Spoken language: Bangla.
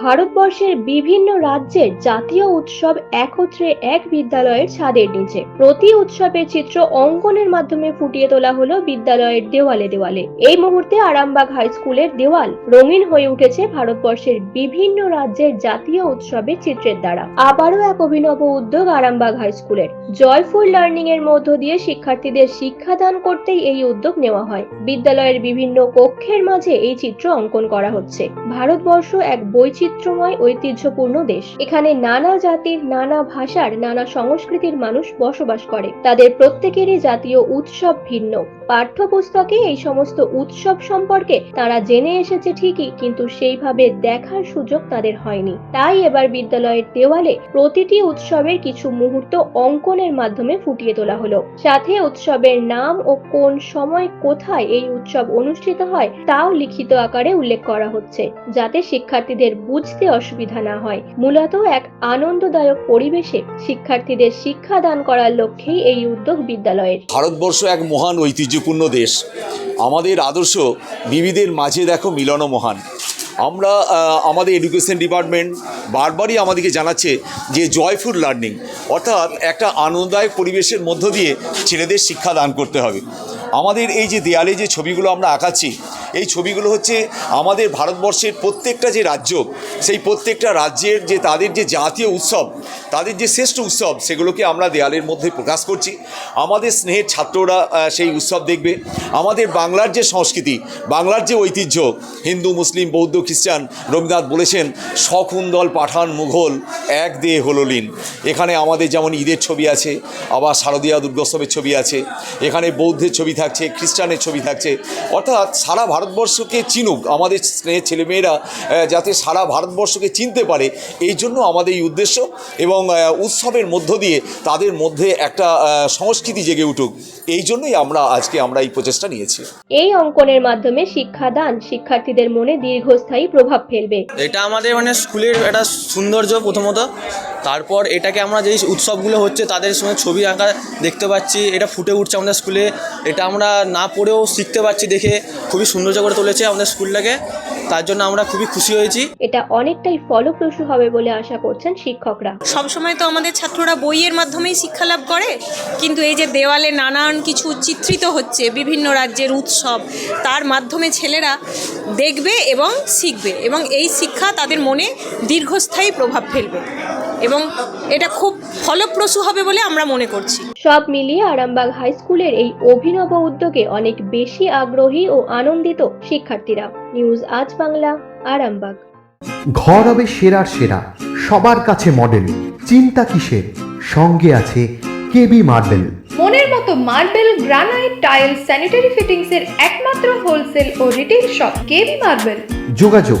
ভারতবর্ষের বিভিন্ন রাজ্যের জাতীয় উৎসব একত্রে এক বিদ্যালয়ের ছাদের নিচে। প্রতি উৎসবের চিত্র অঙ্কনের মাধ্যমে ফুটিয়ে তোলা হলো বিদ্যালয়ের দেওয়ালে দেওয়ালে। এই মুহূর্তে আরামবাগ হাই স্কুলের দেওয়াল রঙিন হয়ে উঠেছে ভারতবর্ষের বিভিন্ন রাজ্যের জাতীয় উৎসবের চিত্রের দ্বারা। আবারও এক অভিনব উদ্যোগ আরামবাগ হাই স্কুলের। জয়ফুল লার্নিং এর মধ্য দিয়ে শিক্ষার্থীদের শিক্ষাদান করতেই এই উদ্যোগ নেওয়া হয়। বিদ্যালয়ের বিভিন্ন কক্ষের মাঝে এই চিত্র অঙ্কন করা হচ্ছে। ভারতবর্ষ এক বৈচিত্র্যময় ঐতিহ্যপূর্ণ দেশ। এখানে নানা জাতির, নানা ভাষার, নানা সংস্কৃতির মানুষ বসবাস করে। তাদের প্রত্যেকেরই জাতীয় উৎসব ভিন্ন। পাঠ্যপুস্তকে এই সমস্ত উৎসব সম্পর্কে তারা জেনে এসেছে ঠিকই, কিন্তু সেইভাবে দেখার সুযোগ তাদের হয়নি। তাই এবার বিদ্যালয়ের দেওয়ালে প্রতিটি উৎসবের কিছু মুহূর্ত অঙ্কনের মাধ্যমে ফুটিয়ে তোলা হলো। সাথে উৎসবের নাম ও কোন সময় কোথায় এই উৎসব অনুষ্ঠিত হয়, তাও লিখিত আকারে উল্লেখ করা হচ্ছে, যাতে শিক্ষার্থীদের বুঝতে অসুবিধা না হয়। মূলত এক আনন্দদায়ক পরিবেশে শিক্ষার্থীদের শিক্ষা দান করার লক্ষ্যেই এই উদ্যোগ বিদ্যালয়ের। ভারতবর্ষ এক মহান ঐতিহ্যপূর্ণ দেশ। আমাদের আদর্শ বিবিধের মাঝে দেখো মিলন মহান। আমরা আমাদের এডুকেশন ডিপার্টমেন্ট বারবারই আমাদেরকে জানাচ্ছে যে জয়ফুল লার্নিং, অর্থাৎ একটা আনন্দদায়ক পরিবেশের মধ্য দিয়ে ছেলেদের শিক্ষা দান করতে হবে। আমাদের এই যে দেয়ালে যে ছবিগুলো আমরা আঁকাচ্ছি এই ছবিগুলো হচ্ছে আমাদের ভারতবর্ষের প্রত্যেকটা যে রাজ্য, সেই প্রত্যেকটা রাজ্যের যে তাদের যে জাতীয় উৎসব, তাদের যে শ্রেষ্ঠ উৎসব, সেগুলোকে আমরা দেয়ালের মধ্যে প্রকাশ করছি। আমাদের স্নেহের ছাত্ররা সেই উৎসব দেখবে। আমাদের বাংলার যে সংস্কৃতি, বাংলার যে ঐতিহ্য, হিন্দু, মুসলিম, বৌদ্ধ, খ্রিস্টান, রবীন্দ্রনাথ বলেছেন শকুন্দল পাঠান মুঘল এক দে হলো লীন এখানে আমাদের যেমন ঈদের ছবি আছে আবার শারদীয়া দুর্গোৎসবের ছবি আছে এখানে বৌদ্ধের ছবি থাকছে খ্রিস্টানের ছবি থাকছে। অর্থাৎ সারা ভারতবর্ষকে চিনুক আমাদের স্নেহের ছেলেমেয়েরা যাতে সারা ভারতবর্ষকে চিনতে পারে এই জন্য আমাদের এই উদ্দেশ্য এবং উৎসবের মধ্য দিয়ে তাদের মধ্যে একটা সংস্কৃতি জেগে উঠুক। এই জন্যই আমরা আজকে আমরা এই প্রচেষ্টা নিয়েছি। এই অঙ্কনের মাধ্যমে শিক্ষাদান শিক্ষার্থীদের মনে দীর্ঘস্থায়ী প্রভাব ফেলবে। এটা আমাদের মানে স্কুলের একটা সৌন্দর্য প্রথমত তো তারপর এটাকে আমরা যেই উৎসবগুলো হচ্ছে তাদের সঙ্গে ছবি আঁকা দেখতে পাচ্ছি এটা ফুটে উঠছে আমাদের স্কুলে এটা আমরা না পড়েও শিখতে পাচ্ছি দেখে খুবই সৌন্দর্য করে তুলেছে আমাদের স্কুলটাকে তার জন্য আমরা খুবই খুশি হয়েছি। এটা অনেকটাই ফলপ্রসূ হবে বলে আশা করছেন শিক্ষকরা। সবসময় তো আমাদের ছাত্ররা বইয়ের মাধ্যমেই শিক্ষা লাভ করে কিন্তু এই যে দেওয়ালে নানান কিছু চিত্রিত হচ্ছে বিভিন্ন রাজ্যের উৎসব তার মাধ্যমে ছেলেরা দেখবে এবং শিখবে এবং এই শিক্ষা তাদের মনে দীর্ঘস্থায়ী প্রভাব ফেলবে। এবং এটা খুব ফলপ্রসূ হবে বলে আমরা মনে করছি। সব মিলিয়ে আরামবাগ হাই স্কুলের এই অভিনব উদ্যোগে অনেক বেশি আগ্রহী ও আনন্দিত শিক্ষার্থীরা। নিউজ আজ বাংলা আরামবাগ। ঘর হবে সেরার সেরা সবার কাছে মডেল চিন্তা কিসের? সঙ্গে আছে কেবি মার্বেল। মনের মতো marble granite tile sanitary fittings এর একমাত্র হোলসেল ও রিটেল শপ কেবি মার্বেল। যোগাযোগ